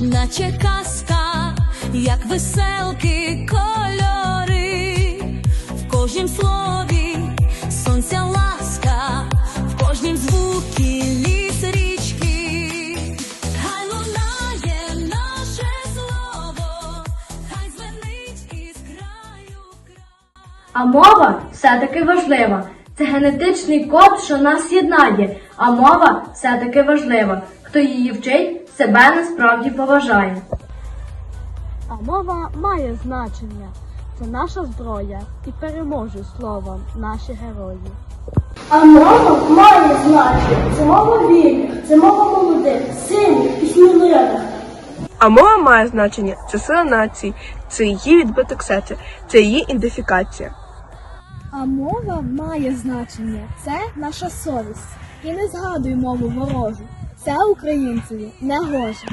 наче казка, як веселки кольори, в кожнім слові сонця ласка, в кожнім звукі ліс річки, хай лунає наше слово, хай звенить із краю в. А мова все-таки важлива. Це генетичний код, що нас єднає, а мова все-таки важлива. Хто її вчить, себе насправді поважає. А мова має значення. Це наша зброя і переможе словом наші герої. А мова має значення. Це мова вільних, це мова молодих, сильних і сміливих. А мова має значення це сила нації, це її відбиток серця, це її ідентифікація. А мова має значення. Це наша совість. І не згадуй мову ворожу. Це українцеві не гоже.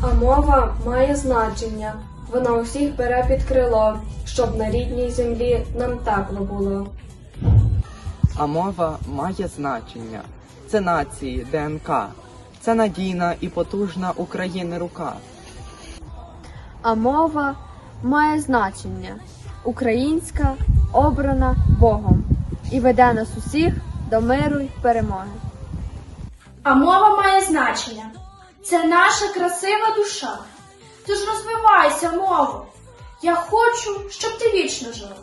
А мова має значення. Вона усіх бере під крило, щоб на рідній землі нам тепло було. А мова має значення. Це нації, ДНК. Це надійна і потужна України рука. А мова має значення українська, обрана Богом і веде нас усіх до миру й перемоги. А мова має значення. Це наша красива душа. Тож розвивайся, мову. Я хочу, щоб ти вічно жила.